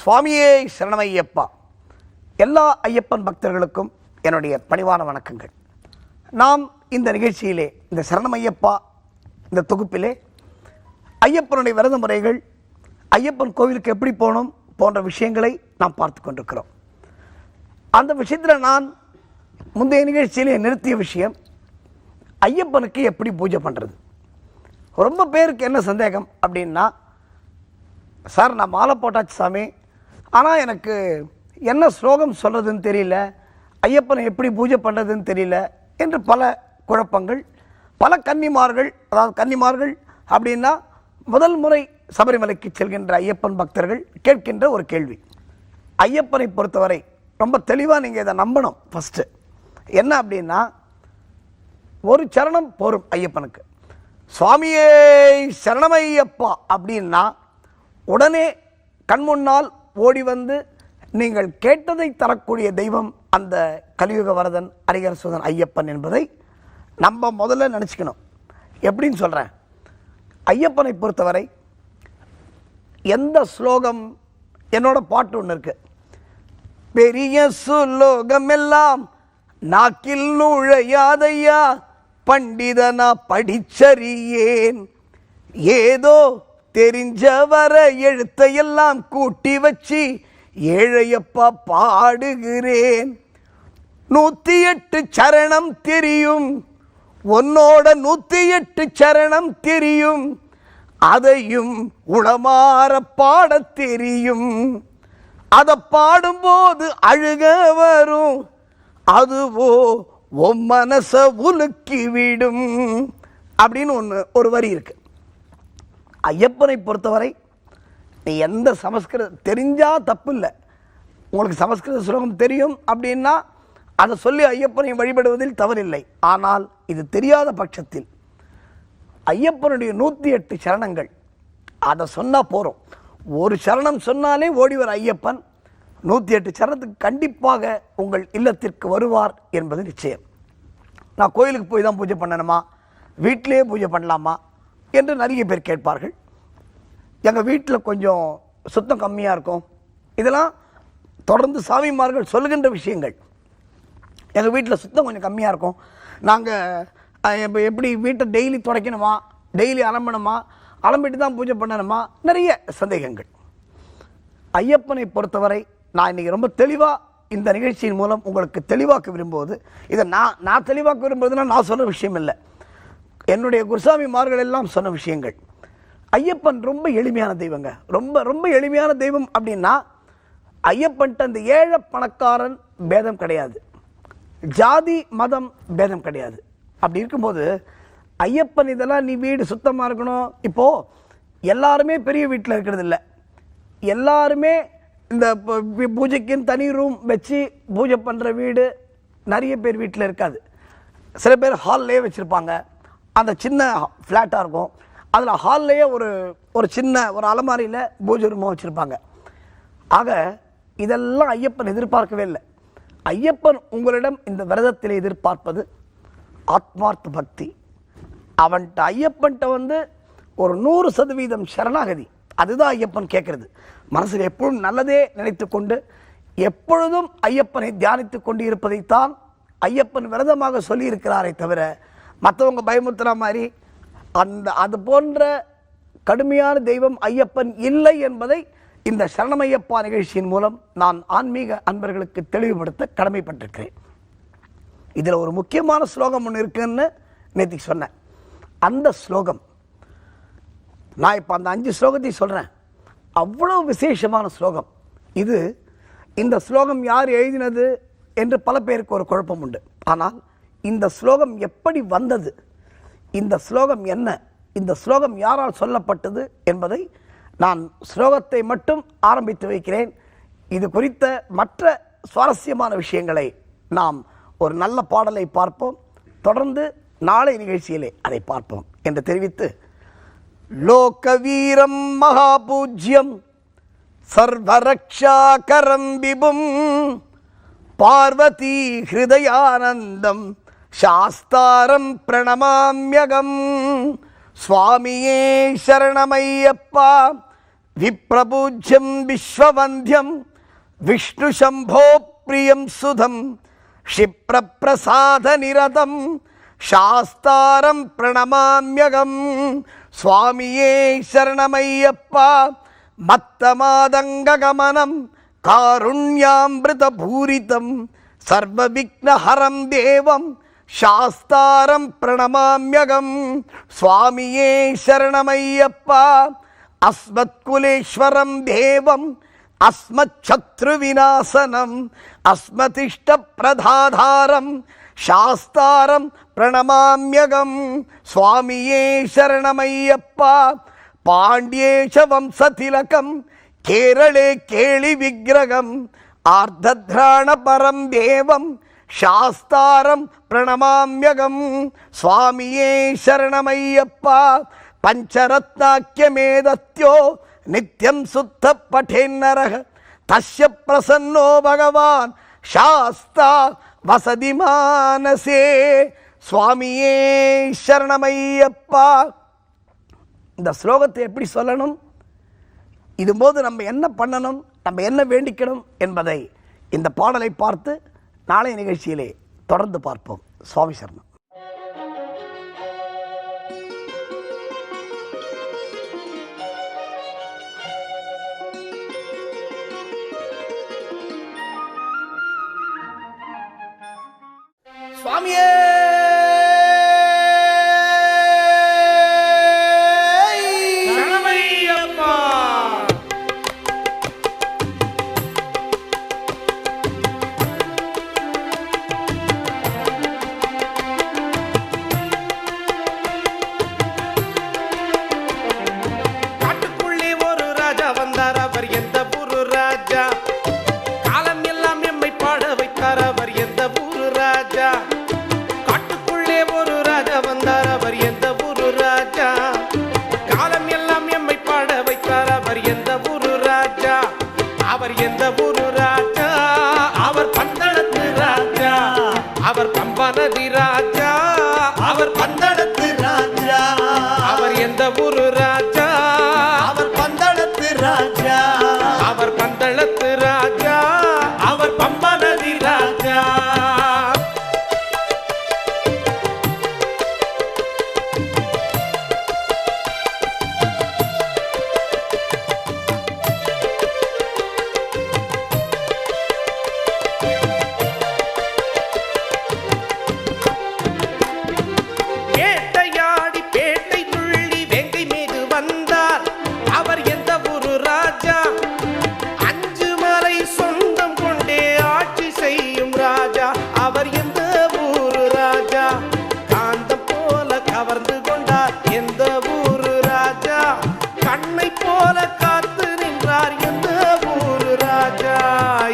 சுவாமியே சரணமையப்பா. எல்லா ஐயப்பன் பக்தர்களுக்கும் என்னுடைய பணிவான வணக்கங்கள். நாம் இந்த நிகழ்ச்சியிலே இந்த சரணமையப்பா இந்த தொகுப்பிலே ஐயப்பனுடைய விரத முறைகள் ஐயப்பன் கோவிலுக்கு எப்படி போகணும் போன்ற விஷயங்களை நாம் பார்த்து கொண்டிருக்கிறோம். அந்த விஷயத்தில் நான் முந்தைய நிகழ்ச்சியிலே நிறுத்திய விஷயம் ஐயப்பனுக்கு எப்படி பூஜை பண்ணுறது ரொம்ப பேருக்கு என்ன சந்தேகம் அப்படின்னா சார் நான் மாலை போட்டாச்சு சாமி ஆனால் எனக்கு என்ன ஸ்லோகம் சொல்கிறதுன்னு தெரியல ஐயப்பனை எப்படி பூஜை பண்ணுறதுன்னு தெரியல என்று பல குழப்பங்கள் பல கன்னிமார்கள் அதாவது கன்னிமார்கள் அப்படின்னா முதல் முறை சபரிமலைக்கு செல்கின்ற ஐயப்பன் பக்தர்கள் கேட்கின்ற ஒரு கேள்வி. ஐயப்பனை பொறுத்தவரை ரொம்ப தெளிவாக நீங்கள் இதை நம்பணும் ஃபஸ்ட்டு என்ன அப்படின்னா ஒரு சரணம் போரும் ஐயப்பனுக்கு. சுவாமியே சரணமையப்பா அப்படின்னா உடனே கண்முன்னால் ஓடி வந்து நீங்கள் கேட்டதை தரக்கூடிய தெய்வம் அந்த கலியுக வரதன் அரிகர சுதன் ஐயப்பன் என்பதை நம்ம முதல்ல நினச்சிக்கணும். எப்படின்னு சொல்கிறேன் ஐயப்பனை பொறுத்தவரை எந்த ஸ்லோகம் என்னோட பாட்டு ஒன்று இருக்குது பெரிய சுலோகம் எல்லாம் நாக்கில் நுழையாதையா பண்டிதனா படிச்சறியேன். ஏதோ தெரிஞ்ச வர எழுத்தையெல்லாம் கூட்டி வச்சு ஏழையப்பா பாடுகிறேன். நூற்றி எட்டு சரணம் தெரியும். உன்னோட நூற்றி எட்டு சரணம் தெரியும். அதையும் உளமாற பாடத் தெரியும். அதை பாடும்போது அழுக வரும். அதுவோ உன் மனசை உலுக்கிவிடும் அப்படின்னு ஒன்று ஒரு வரி இருக்குது ஐயப்பனை பொறுத்தவரை நீ எந்த சமஸ்கிருத தெரிஞ்சால் தப்பு இல்லை உங்களுக்கு சமஸ்கிருத சுலோகம் தெரியும் அப்படின்னா அதை சொல்லி ஐயப்பனை வழிபடுவதில் தவறில்லை. ஆனால் இது தெரியாத பட்சத்தில் ஐயப்பனுடைய நூற்றி எட்டு சரணங்கள் அதை சொன்னால் போகிறோம் ஒரு சரணம் சொன்னாலே ஓடிவர் ஐயப்பன் நூற்றி எட்டு சரணத்துக்கு கண்டிப்பாக உங்கள் இல்லத்திற்கு வருவார் என்பது நிச்சயம். நான் கோயிலுக்கு போய் தான் பூஜை பண்ணணுமா? வீட்டிலேயே பூஜை பண்ணலாமா? என்று நிறைய பேர் கேட்பார்கள். எங்கள் வீட்டில் கொஞ்சம் சுத்தம் கம்மியாக இருக்கும். இதெல்லாம் தொடர்ந்து சாமிமார்கள் சொல்லுகின்ற விஷயங்கள். எங்கள் வீட்டில் சுத்தம் கொஞ்சம் கம்மியாக இருக்கும். நாங்கள் இப்போ எப்படி வீட்டை டெய்லி துடைக்கணுமா? டெய்லி அலம்பணுமா? அலம்பிட்டு தான் பூஜை பண்ணணுமா? நிறைய சந்தேகங்கள். ஐயப்பனை பொறுத்தவரை நான் இன்றைக்கி ரொம்ப தெளிவாக இந்த நிகழ்ச்சியின் மூலம் உங்களுக்கு தெளிவாக்க விரும்புவது இதை நான் நான் தெளிவாக்க விரும்புவதுன்னா நான் சொல்கிற விஷயம் இல்லை. என்னுடைய குருசாமிமார்கள் எல்லாம் சொன்ன விஷயங்கள். ஐயப்பன் ரொம்ப எளிமையான தெய்வங்க. ரொம்ப ரொம்ப எளிமையான தெய்வம் அப்படின்னா ஐயப்பன்ட்ட அந்த ஏழை பணக்காரன் பேதம் கிடையாது. ஜாதி மதம் பேதம் கிடையாது. அப்படி இருக்கும்போது ஐயப்பன் இதெல்லாம் நீ வீடு சுத்தமாக இருக்கணும். இப்போது எல்லாருமே பெரிய வீட்டில் இருக்கிறது இல்லை எல்லாருமே இந்த ப- பூஜைக்குன்னு தனி ரூம் வச்சு பூஜை பண்ணுற வீடு நிறைய பேர் வீட்டில் இருக்காது. சில பேர் ஹால்லேயே வச்சுருப்பாங்க. அந்த சின்ன ஃப்ளாட்டாக இருக்கும். அதில் ஹால்லேயே ஒரு ஒரு சின்ன ஒரு அலமாரியில் பூஜை ரூமாக வச்சுருப்பாங்க. ஆக இதெல்லாம் ஐயப்பன் எதிர்பார்க்கவே இல்லை. ஐயப்பன் உங்களிடம் இந்த விரதத்தில் எதிர்பார்ப்பது ஆத்மார்த்த பக்தி. அவன்கிட்ட ஐயப்பன்கிட்ட வந்து ஒரு நூறு சதவீதம் சரணாகதி. அதுதான் ஐயப்பன் கேட்கறது. மனசில் எப்பொழுதும் நல்லதே நினைத்து கொண்டு எப்பொழுதும் ஐயப்பனை தியானித்து கொண்டு இருப்பதைத்தான் ஐயப்பன் விரதமாக சொல்லியிருக்கிறாரே தவிர மற்றவங்க பயமுறுத்துகிற மாதிரி அந்த அது போன்ற கடுமையான தெய்வம் ஐயப்பன் இல்லை என்பதை இந்த சரணமையப்பா நிகழ்ச்சியின் மூலம் நான் ஆன்மீக அன்பர்களுக்கு தெளிவுபடுத்த கடமைப்பட்டிருக்கிறேன். இதில் ஒரு முக்கியமான ஸ்லோகம் ஒன்று இருக்குன்னு நேற்றுக்கு சொன்னேன். அந்த ஸ்லோகம் நான் இப்போ அந்த அஞ்சு ஸ்லோகத்தையும் சொல்கிறேன் அவ்வளோ விசேஷமான ஸ்லோகம். இது இந்த ஸ்லோகம் யார் எழுதினது என்று பல பேருக்கு ஒரு குழப்பம் உண்டு. ஆனால் இந்த ஸ்லோகம் எப்படி வந்தது? இந்த ஸ்லோகம் என்ன? இந்த ஸ்லோகம் யாரால் சொல்லப்பட்டது என்பதை நான் ஸ்லோகத்தை மட்டும் ஆரம்பித்து வைக்கிறேன். இது குறித்த மற்ற சுவாரஸ்யமான விஷயங்களை நாம் ஒரு நல்ல பாடலை பார்ப்போம். தொடர்ந்து நாளை நிகழ்ச்சியிலே அதை பார்ப்போம் என்று தெரிவித்து லோக வீரம் மகாபூஜ்யம் சர்வரக்ஷாகரம் விபும் பார்வதி ஹிருதயானந்தம் சாஸ்தாரம் பிரணமாமியகம். சுவாமியே சரணமையப்பா. விப்ரபூஜ்யம் விஸ்வவந்தியம். விஷ்ணு சம்போ பிரியம் சுதம். க்ஷிப்ரப்பிரசாத நிரதம். சாஸ்தாரம் பிரணமாமியகம். சுவாமியே சரணமையப்பா. மத்தமாதங்ககமனம். காருண்யாமிருத பூரிதம் சர்வவிக்னஹரம் தேவம். சாஸ்தாரம் பிரணமாமியகம். சுவாமியே சரணமையப்பா. அஸ்மத்குலேஸ்வரம் தேவம். அஸ்மச்சத்ருவிநாசனம். அஸ்மதிஷ்ட பிரதாதாரம் சாஸ்தாரம் பிரணமாமியகம். சுவாமியே சரணமையப்பா. பாண்டியேஷ வம்சதிலகம் கேரளே கேளி விக்கிரகம் ஆர்தத்ராண பரம் தேவம். சாஸ்தாரம் பிரணமாமியகம். சுவாமியே சரணமையப்பா. பஞ்சரத்னாக்கியமேதத்யோ நித்தியம் சுத்த பட்டேன்னரக. தஸ்ய பிரசன்னோ பகவான். சாஸ்தா வசதி மானசே சுவாமியே சரணமையப்பா. இந்த ஸ்லோகத்தை எப்படி சொல்லணும்? இதுபோது நம்ம என்ன பண்ணணும்? நம்ம என்ன வேண்டிக்கணும் என்பதை இந்த பாடலை பார்த்து நாளை நிகழ்ச்சியிலே தொடர்ந்து பார்ப்போம். சுவாமி சரணம். சுவாமியே!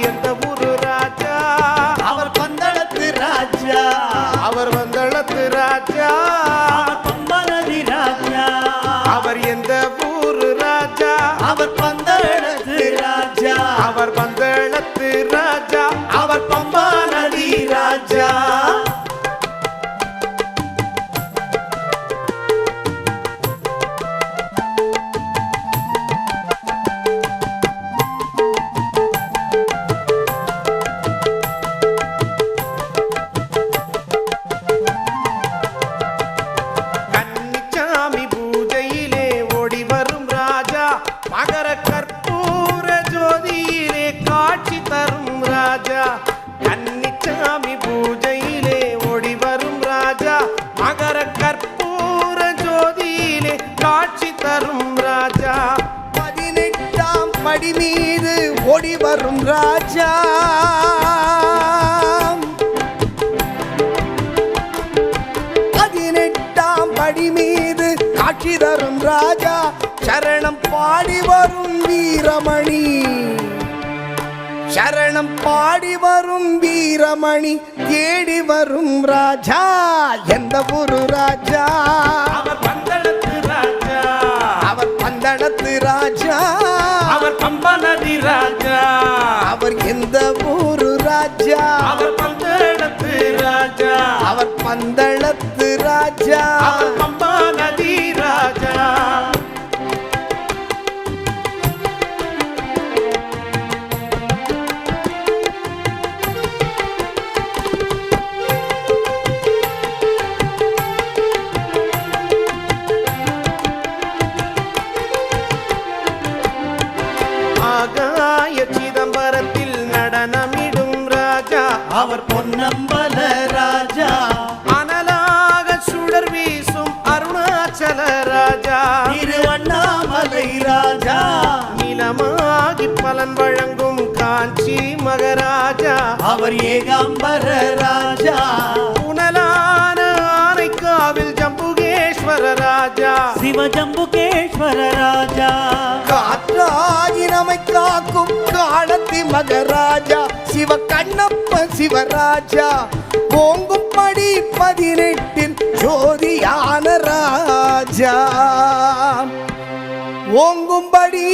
எந்த ஊரு ராஜா. கன்னிச்சாமி பூஜையிலே ஓடி வரும் ராஜா. மகர கற்பூர ஜோதியிலே காட்சி தரும் ராஜா. பதினெட்டாம் படி மீது ஓடி வரும் ராஜா. பதினெட்டாம் படி மீது காட்சி தரும் ராஜா. சரணம் பாடி வரும் வீரமணி. சரணம் பாடி வரும் வீரமணி தேடி வரும் ராஜா எந்த ஊரு ராஜா? அவர் பந்தளத்து ராஜா. அவர் பந்தளத்து ராஜா. அவர் பம்பா நதி ராஜா. அவர் எந்த ஊரு ராஜா? அவர் பொன்னம்பல ராஜா. அனலாக சுடர் வீசும் அருணாச்சல ராஜா. திருவண்ணாமலை ராஜா. நிலமாகி பலன் வழங்கும் காஞ்சி மகராஜா. அவர் ஏகாம்பர ராஜா. புனலான ஆனைக்காவில் ஜம்புகேஸ்வர ராஜா. சிவஜம்புகேஸ்வர ராஜா. காற்றாகி நம்மை காக்கும் காலத்தி மகராஜா சிவ கண்ணப்ப சிவராஜா. ஓங்கும் படி பதினெட்டில் ஜோதியான ராஜா. ஓங்கும்படி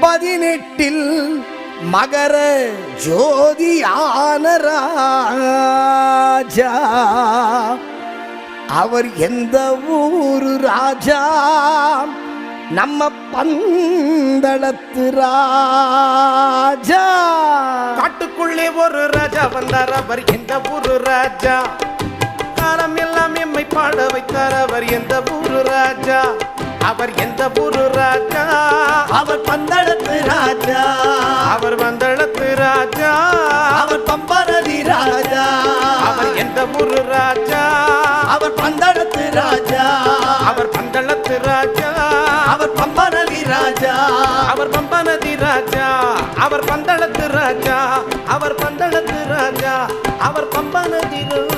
பதினெட்டில் மகர ஜோதியான ராஜா. அவர் எந்த ஊரு ராஜா? நம்ம பந்தளத்து ராஜா. காட்டுக்குள்ளே ஒரு ராஜா வந்தார். அவர் எந்த ஊரு ராஜா? காலம் எல்லாம் எம்மை பாட வைத்தார் அவர் எந்த ஊரு ராஜா? அவர் எந்த ஊரு ராஜா? அவர் பந்தளத்து ராஜா. அவர் வந்தளத்து ராஜா. அவர் பம்பரதி ராஜா. அவர் எந்த ஊரு ராஜா? அவர் பந்தளத்து ராஜா. அவர் பந்தளத்து ராஜா. ராஜா. அவர் பம்பனதி ராஜா. அவர் பந்தளத்து ராஜா. அவர் பந்தளத்து ராஜா. அவர் பம்பனதி ராஜா